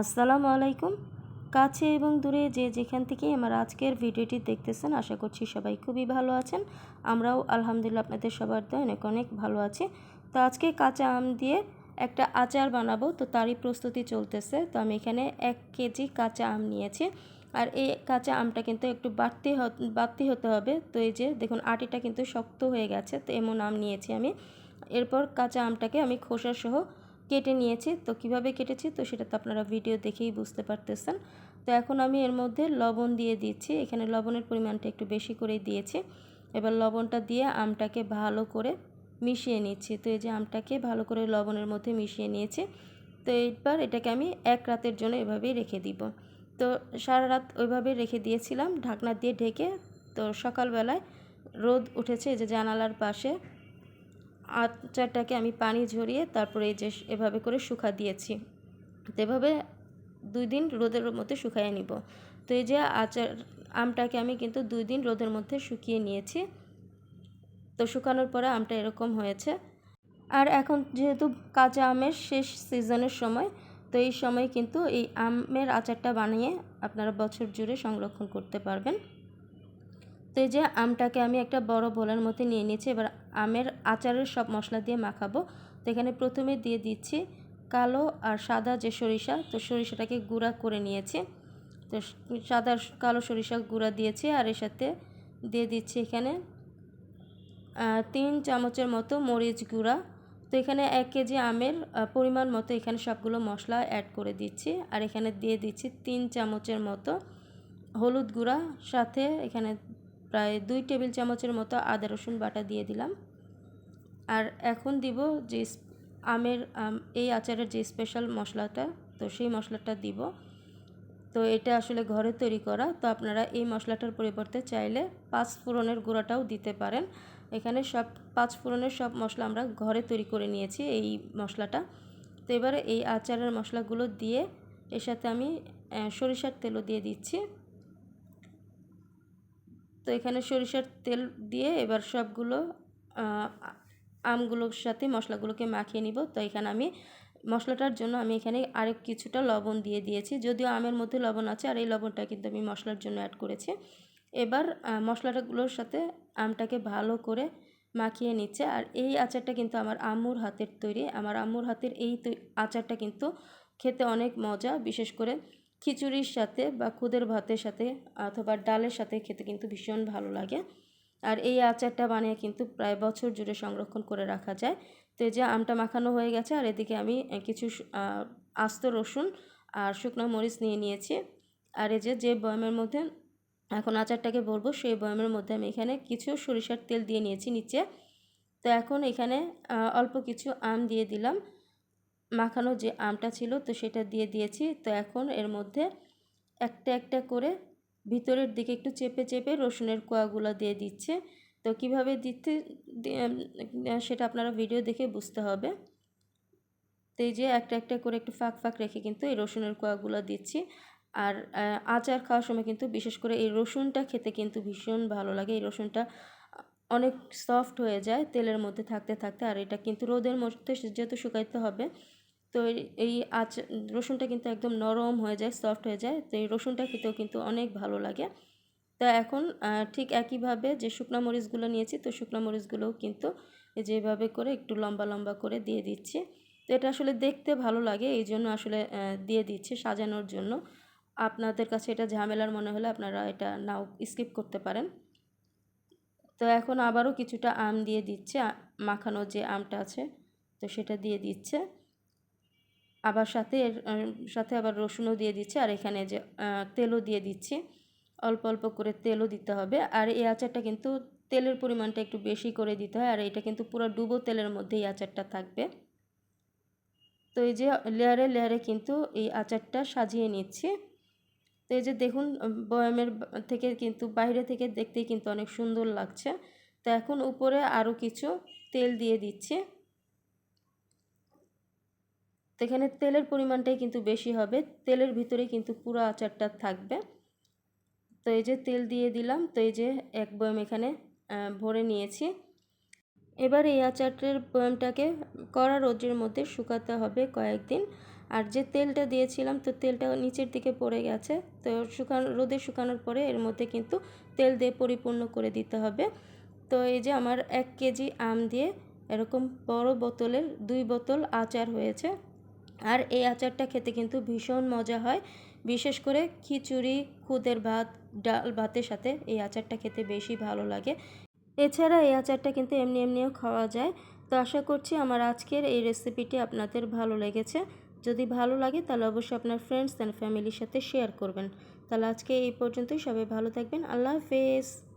আসসালামু আলাইকুম। কাছে এবং দূরে যে যেখান থেকেই আমার আজকের ভিডিওটি দেখতেছেন, আশা করছি সবাই খুবই ভালো আছেন। আমরাও আলহামদুলিল্লাহ আপনাদের সবার তো অনেক অনেক ভালো আছি। তো আজকে কাঁচা আম দিয়ে একটা আচার বানাবো, তো তারই প্রস্তুতি চলতেছে। তো আমি এখানে এক কেজি কাঁচা আম নিয়েছি। আর এই কাঁচা আমটা কিন্তু একটু বাড়তি বাড়তি হতে হবে। তো এই যে দেখুন, আটিটা কিন্তু শক্ত হয়ে গেছে, তো এমন আম নিয়েছি আমি। এরপর কাঁচা আমটাকে আমি খোসা সহ কেটে নিয়েছি। তো কীভাবে কেটেছি? তো সেটা তো আপনারা ভিডিও দেখেই বুঝতে পারতেছেন। তো এখন আমি এর মধ্যে লবণ দিয়ে দিচ্ছি। এখানে লবণের পরিমাণটা একটু বেশি করেই দিয়েছি। এবার লবণটা দিয়ে আমটাকে ভালো করে মিশিয়ে নিচ্ছি। তো এই যে আমটাকে ভালো করে লবণের মধ্যে মিশিয়ে নিয়েছি। তো এইবার এটাকে আমি এক রাতের জন্য এভাবেই রেখে দিব। তো সারা রাত ওইভাবে রেখে দিয়েছিলাম। ঢাকনা দিয়ে ঢেকে তো সকালবেলায় রোদ উঠেছে। যে জানালার পাশে আচারটাকে আমি পানি ঝরিয়ে তারপরে এই যে এভাবে করে শুকা দিয়েছি। তো এভাবে দুই দিন রোদের মধ্যে শুকাইয়ে নিব। তো এই যে আচার, আমটাকে আমি কিন্তু দুই দিন রোদের মধ্যে শুকিয়ে নিয়েছি। তো শুকানোর পরে আমটা এরকম হয়েছে। আর এখন যেহেতু কাঁচা আমের শেষ সিজনের সময়, তো এই সময় কিন্তু এই আমের আচারটা বানিয়ে আপনারা বছর জুড়ে সংরক্ষণ করতে পারবেন। তো এই যে আমটাকে আমি একটা বড় বোলের মধ্যে নিয়ে নিয়েছি। এবার আমের আচারের সব মশলা দিয়ে মাখাবো। তো এখানে প্রথমে দিয়ে দিচ্ছি কালো আর সাদা যে সরিষা, তো সরিষাটাকে গুঁড়া করে নিয়েছি। তো সাদা কালো সরিষা গুঁড়া দিয়েছি আর এর সাথে দিয়ে দিচ্ছি এখানে তিন চামচের মতো মরিচ গুঁড়া। তো এখানে এক কেজি আমের পরিমাণ মতো এখানে সবগুলো মশলা অ্যাড করে দিচ্ছি। আর এখানে দিয়ে দিচ্ছি তিন চামচের মতো হলুদ গুঁড়া। সাথে এখানে প্রায় দুই টেবিল চামচের মতো আদা রসুন বাটা দিয়ে দিলাম। আর এখন দিব যে আমের এই আচারের যে স্পেশাল মশলাটা, তো সেই মশলাটা দিব। তো এটা আসলে ঘরে তৈরি করা, তো আপনারা এই মশলাটার পরিবর্তে চাইলে পাঁচ ফোড়নের গুঁড়াটাও দিতে পারেন। এখানে সব, পাঁচ ফোড়নের সব মশলা আমরা ঘরে তৈরি করে নিয়েছি এই মশলাটা। তো এবারে এই আচারের মশলাগুলো দিয়ে, এর সাথে আমি সরিষার তেলও দিয়ে দিচ্ছি। তো এখানে সরিষার তেল দিয়ে এবার সবগুলো আমগুলোর সাথে মশলাগুলোকে মাখিয়ে নিব। তো এখানে আমি মশলাটার জন্য আমি এখানে আরেক কিছুটা লবণ দিয়ে দিয়েছি। যদিও আমের মধ্যে লবণ আছে, আর এই লবণটা কিন্তু আমি মশলার জন্য অ্যাড করেছি। এবার মশলাটাগুলোর সাথে আমটাকে ভালো করে মাখিয়ে নিচ্ছে। আর এই আচারটা কিন্তু আমার আম্মুর হাতের তৈরি। আমার আম্মুর হাতের এই আচারটা কিন্তু খেতে অনেক মজা। বিশেষ করে খিচুড়ির সাথে বা খুদের ভাতের সাথে অথবা ডালের সাথে খেতে কিন্তু ভীষণ ভালো লাগে। আর এই আচারটা বানিয়ে কিন্তু প্রায় বছর জুড়ে সংরক্ষণ করে রাখা যায়। তো এই যে আমটা মাখানো হয়ে গেছে, আর এদিকে আমি কিছু আস্ত রসুন আর শুকনো মরিচ নিয়ে নিয়েছি। আর এই যে যে বয়ামের মধ্যে এখন আচারটাকে বলব সেই বয়ামের মধ্যে আমি এখানে কিছু সরিষার তেল দিয়ে নিয়েছি নিচে। তো এখন এখানে অল্প কিছু আম দিয়ে দিলাম। মাখানো যে আমটা ছিল, তো সেটা দিয়ে দিয়েছি। তো এখন এর মধ্যে একটা একটা করে ভিতরের দিকে একটু চেপে চেপে রসুনের কোয়াগুলো দিয়ে দিচ্ছে। তো কীভাবে দিতে সেটা আপনারা ভিডিও দেখে বুঝতে হবে। তো এই যে একটা একটা করে একটু ফাঁক ফাঁক রেখে কিন্তু এই রসুনের কোয়াগুলো দিচ্ছি। আর আচার খাওয়ার সময় কিন্তু বিশেষ করে এই রসুনটা খেতে কিন্তু ভীষণ ভালো লাগে। এই রসুনটা অনেক সফট হয়ে যায় তেলের মধ্যে থাকতে থাকতে। আর এটা কিন্তু রোদের মধ্যে যেহেতু শুকাইতে হবে তো এই আচ, রসুনটা কিন্তু একদম নরম হয়ে যায় সফট হয়ে যায়। তো এই রসুনটা খেতেও কিন্তু অনেক ভালো লাগে। তা এখন ঠিক একইভাবে যে শুকনো মরিচগুলো নিয়েছি, তো শুকনো মরিচগুলোও কিন্তু যেভাবে করে একটু লম্বা লম্বা করে দিয়ে দিচ্ছি। তো এটা আসলে দেখতে ভালো লাগে, এই জন্য আসলে দিয়ে দিচ্ছি সাজানোর জন্য। আপনাদের কাছে এটা ঝামেলার মনে হলে আপনারা এটা নাও স্কিপ করতে পারেন। তো এখন আবারও কিছুটা আম দিয়ে দিচ্ছে মাখানো যে আমটা আছে, তো সেটা দিয়ে দিচ্ছে। আবার সাথে এর সাথে আবার রসুনও দিয়ে দিচ্ছি, আর এখানে যে তেলও দিয়ে দিচ্ছি। অল্প অল্প করে তেলও দিতে হবে। আর এই আচারটা কিন্তু তেলের পরিমাণটা একটু বেশি করে দিতে হয়, আর এটা কিন্তু পুরো ডুবো তেলের মধ্যেই আচারটা থাকবে। তো এই যে লেয়ারে লেয়ারে কিন্তু এই আচারটা সাজিয়ে নিচ্ছি। তো এই যে দেখুন, বয়ামের থেকে কিন্তু, বাইরে থেকে দেখতেই কিন্তু অনেক সুন্দর লাগছে। তো এখন উপরে আরও কিছু তেল দিয়ে দিচ্ছি। তো এখানে তেলের পরিমাণটাই কিন্তু বেশি হবে। তেলের ভিতরে কিন্তু পুরো আচারটা থাকবে। তো এই যে তেল দিয়ে দিলাম, তো এই যে এক বয়ম এখানে ভরে নিয়েছি। এবার এই আচারটির বয়মটাকে কড়া রোদ্রের মধ্যে শুকাতে হবে কয়েকদিন। আর যে তেলটা দিয়েছিলাম, তো তেলটা নিচের দিকে পড়ে গেছে। তো শুকানো, রোদে শুকানোর পরে এর মধ্যে কিন্তু তেল দিয়ে পরিপূর্ণ করে দিতে হবে। তো এই যে আমার এক কেজি আম দিয়ে এরকম বড় বোতলের দুই বোতল আচার হয়েছে। আর এই আচারটা খেতে কিন্তু ভীষণ মজা হয়। বিশেষ করে খিচুড়ি, খুদের ভাত, ডাল ভাতের সাথে এই আচারটা খেতে বেশি ভালো লাগে। এছাড়া এই আচারটা কিন্তু এমনি এমনিও খাওয়া যায়। তো আশা করছি আমার আজকের এই রেসিপিটি আপনাদের ভালো লেগেছে। যদি ভালো লাগে তাহলে অবশ্যই আপনার ফ্রেন্ডস অ্যান্ড ফ্যামিলির সাথে শেয়ার করবেন। তাহলে আজকে এই পর্যন্তই। সবাই ভালো থাকবেন। আল্লাহ হাফেজ।